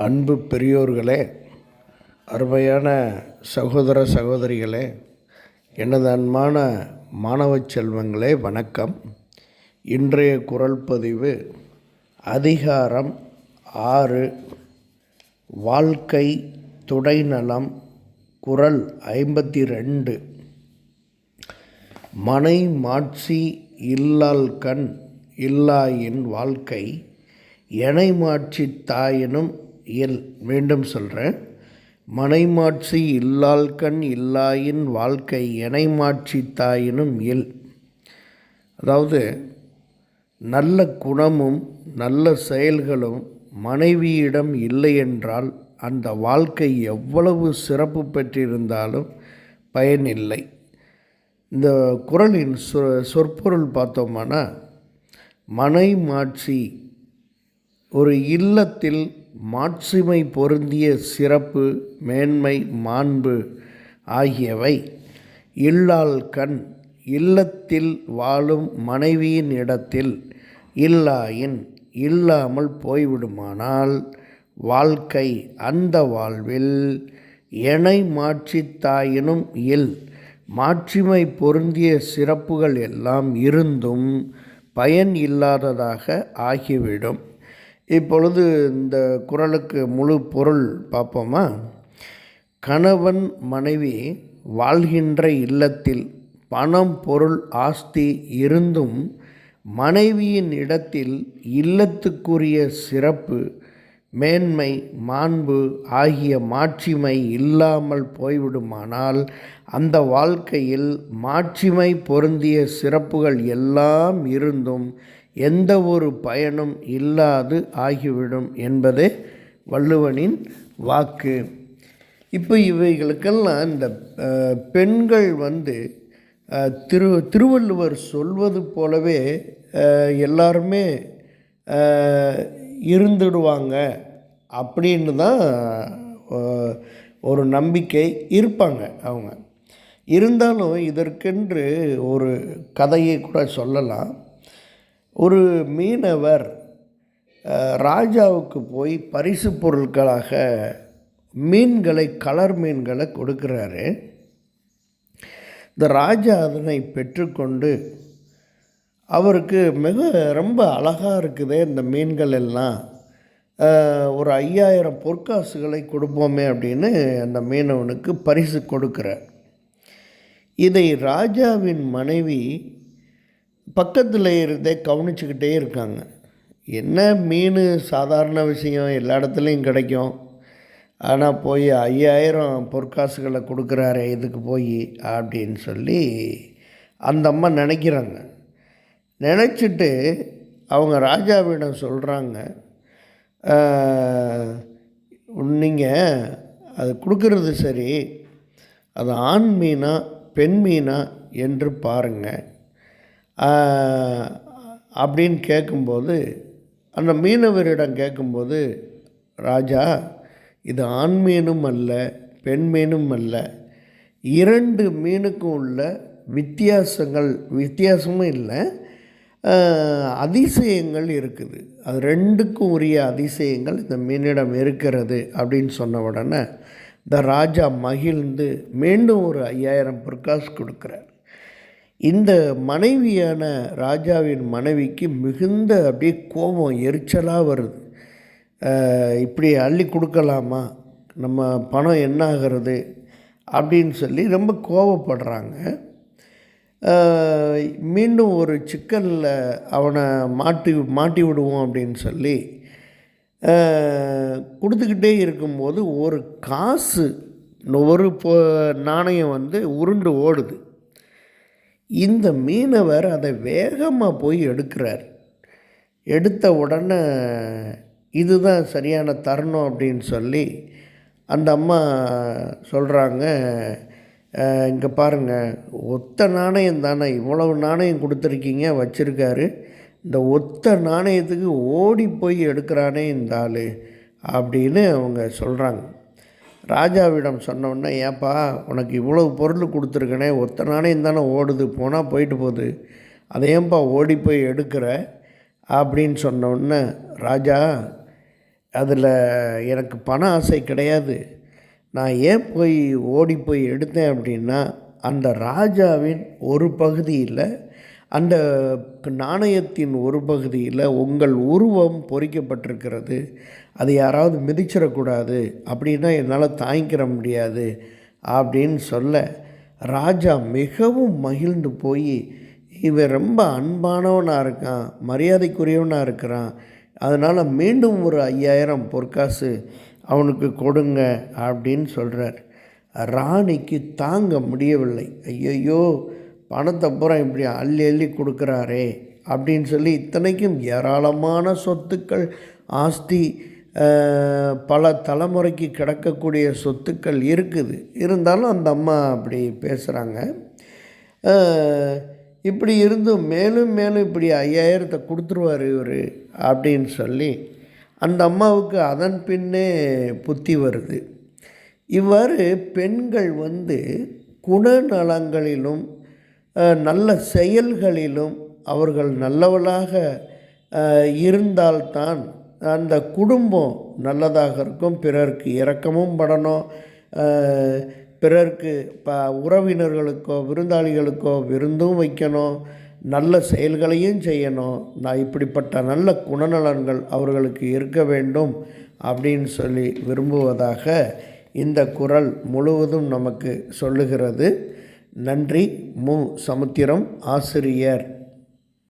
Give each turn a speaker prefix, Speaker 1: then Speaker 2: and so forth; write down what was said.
Speaker 1: அன்பு பெரியோர்களே அருமையான சகோதர சகோதரிகளே எனது அன்பான மாணவ செல்வங்களே வணக்கம். இன்றைய குரல் பதிவு அதிகாரம் ஆறு வாழ்க்கை துடைநலம் குரல் ஐம்பத்தி ரெண்டு மனை மாட்சி இல்லால் கண் இல்லாயின் வாழ்க்கை எனை மாட்சி தாயினும் இயல் மீண்டும் சொல்கிறேன் மனைமாட்சி இல்லால் கண் இல்லாயின் வாழ்க்கை எனைமாட்சி தாயினும் இயல். அதாவது நல்ல குணமும் நல்ல செயல்களும் மனைவியிடம் இல்லை என்றால் அந்த வாழ்க்கை எவ்வளவு சிறப்பு பெற்றிருந்தாலும் பயனில்லை. இந்த குரலின் சொ சொற்பொருள் பார்த்தோம்னா மனை மாட்சி ஒரு இல்லத்தில் மாட்சிமை பொருந்திய சிறப்பு மேன்மை மாண்பு ஆகியவை இல்லால் கண் இல்லத்தில் வாழும் மனைவியின் இடத்தில் இல்லாயின் இல்லாமல் போய்விடுமானால் வாழ்க்கை அந்த வாழ்வில் எனை மாற்றித்தாயினும் இல் மாட்சிமை பொருந்திய சிறப்புகள் எல்லாம் இருந்தும் பயன் இல்லாததாக ஆகிவிடும். இப்பொழுது இந்த குரலுக்கு முழு பொருள் பார்ப்போமா? கணவன் மனைவி வாழ்கின்ற இல்லத்தில் பணம் பொருள் ஆஸ்தி இருந்தும் மனைவியின் இடத்தில் இல்லத்துக்குரிய சிறப்பு மேன்மை மாண்பு ஆகிய மாட்சிமை இல்லாமல் போய்விடுமானால் அந்த வாழ்க்கையில் மாட்சிமை பொருந்திய சிறப்புகள் எல்லாம் இருந்தும் எந்த ஒரு பயனும் இல்லாது ஆகிவிடும் என்பதே வள்ளுவனின் வாக்கு. இப்போ இவைகளுக்கெல்லாம் இந்த பெண்கள் வந்து திரு திருவள்ளுவர் சொல்வது போலவே எல்லாருமே இருந்துடுவாங்க அப்படின்னு தான் ஒரு நம்பிக்கை இருப்பாங்க அவங்க. இருந்தாலும் இதற்கென்று ஒரு கதையை கூட சொல்லலாம். ஒரு மீனவர் ராஜாவுக்கு போய் பரிசு பொருட்களாக மீன்களை கலர் மீன்களை கொடுக்குறாரு. இந்த ராஜா அதனை பெற்றுக்கொண்டு அவருக்கு மிக ரொம்ப அழகாக இருக்குதே இந்த மீன்கள் எல்லாம். ஒரு ஐயாயிரம் பொற்காசுகளை கொடுப்போமே அப்படின்னு அந்த மீனவனுக்கு பரிசு கொடுக்குற இதை ராஜாவின் மனைவி பக்கத்தில் இருந்தே கவனிச்சுக்கிட்டே இருக்காங்க. என்ன மீன் சாதாரண விஷயம் எல்லா இடத்துலையும் கிடைக்கும். ஆனால் போய் ஐயாயிரம் பொற்காசுகளை கொடுக்குறாரு இதுக்கு போய் அப்படின்னு சொல்லி அந்த அம்மா நினைக்கிறாங்க. நினச்சிட்டு அவங்க ராஜாவிடம் சொல்கிறாங்க நீங்கள் அது கொடுக்கறது சரி அது ஆண் மீனா பெண் மீனா என்று பாருங்கள் அப்படின்னு கேட்கும்போது அந்த மீனவரிடம் கேட்கும்போது ராஜா இது ஆண் மீனும் அல்ல பெண் மீனும் அல்ல. இரண்டு மீனுக்கும் உள்ள வித்தியாசங்கள் வித்தியாசமும் இல்லை. அதிசயங்கள் இருக்குது. அது ரெண்டுக்கும் உரிய அதிசயங்கள் இந்த மீனிடம் இருக்கிறது அப்படின்னு சொன்ன உடனே இந்த ராஜா மகிழ்ந்து மீண்டும் ஒரு ஐயாயிரம் பொற்காசு கொடுக்குறார். இந்த மனைவியான ராஜாவின் மனைவிக்கு மிகுந்த அப்படியே கோபம் எரிச்சலாக வருது. இப்படி அள்ளி கொடுக்கலாமா? நம்ம பணம் என்ன ஆகிறது அப்படின்னு சொல்லி ரொம்ப கோவப்படுறாங்க மீண்டும் ஒரு சிக்கலில் அவனை மாட்டி மாட்டி விடுவோம் அப்படின்னு சொல்லி கொடுத்துக்கிட்டே இருக்கும்போது ஒரு காசு ஒரு நாணயம் வந்து உருண்டு ஓடுது. இந்த மீனவர் அதை வேகமாக போய் எடுக்கிறார். எடுத்த உடனே இதுதான் சரியான தருணம் அப்படின்னு சொல்லி அந்த அம்மா சொல்கிறாங்க இங்கே பாருங்கள் ஒத்த நாணயம் தானே இவ்வளவு நாணயம் கொடுத்துருக்கீங்க வச்சுருக்காரு. இந்த ஒத்த நாணயத்துக்கு ஓடி போய் எடுக்கிறானே இந்த ஆள் அப்படின்னு அவங்க சொல்கிறாங்க ராஜாவிடம் சொன்னோன்னே ஏப்பா உனக்கு இவ்வளவு பொருள் கொடுத்துருக்கனே ஒத்த நாணயம் தானே ஓடுது போனால் போயிட்டு போகுது. அதை ஏன்பா ஓடி போய் எடுக்கிற? அப்படின்னு சொன்னோன்னே ராஜா அதில் எனக்கு பண ஆசை கிடையாது. நான் ஏன் போய் ஓடி போய் எடுத்தேன் அப்படின்னா அந்த ராஜாவின் ஒரு பகுதியில் அந்த நாணயத்தின் ஒரு பகுதியில் உங்கள் உருவம் பொறிக்கப்பட்டிருக்கிறது. அது யாராவது மிதிச்சிடக்கூடாது. அப்படின்னா என்னால் தாங்கிக்கிற முடியாது அப்படின்னு சொல்ல ராஜா மிகவும் மகிழ்ந்து போய் இவன் ரொம்ப அன்பானவனாக இருக்கான் மரியாதைக்குரியவனாக இருக்கிறான். அதனால் மீண்டும் ஒரு ஐயாயிரம் பொற்காசு அவனுக்கு கொடுங்க அப்படின்னு சொல்கிறார் ராணிக்கு தாங்க முடியவில்லை. ஐயையோ பணத்தை பூரா இப்படி அள்ளி அள்ளி கொடுக்குறாரே அப்படின்னு சொல்லி இத்தனைக்கும் ஏராளமான சொத்துக்கள் ஆஸ்தி பல தலைமுறைக்கு கிடக்கக்கூடிய சொத்துக்கள் இருக்குது. இருந்தாலும் அந்த அம்மா அப்படி பேசுகிறாங்க இப்படி இருந்தும் மேலும் மேலும் இப்படி ஐயாயிரத்தை கொடுத்துருவார் இவர் அப்படின்னு சொல்லி அந்த அம்மாவுக்கு அதன் பின்னே புத்தி வருது. இவ்வாறு பெண்கள் வந்து குணநலங்களிலும் நல்ல செயல்களிலும் அவர்கள் நல்லவளாக இருந்தால்தான் அந்த குடும்பம் நல்லதாக இருக்கும். பிறருக்கு இரக்கமும் படணும். பிறருக்கு ப உறவினர்களுக்கோ விருந்தாளிகளுக்கோ விருந்தும் வைக்கணும். நல்ல செயல்களையும் செய்யணும். நான் இப்படிப்பட்ட நல்ல குணநலன்கள் அவர்களுக்கு இருக்க வேண்டும் அப்படின்னு சொல்லி விரும்புவதாக இந்த குரல் முழுவதும் நமக்கு சொல்லுகிறது. நன்றி மு. சமுத்திரம் ஆசிரியர்.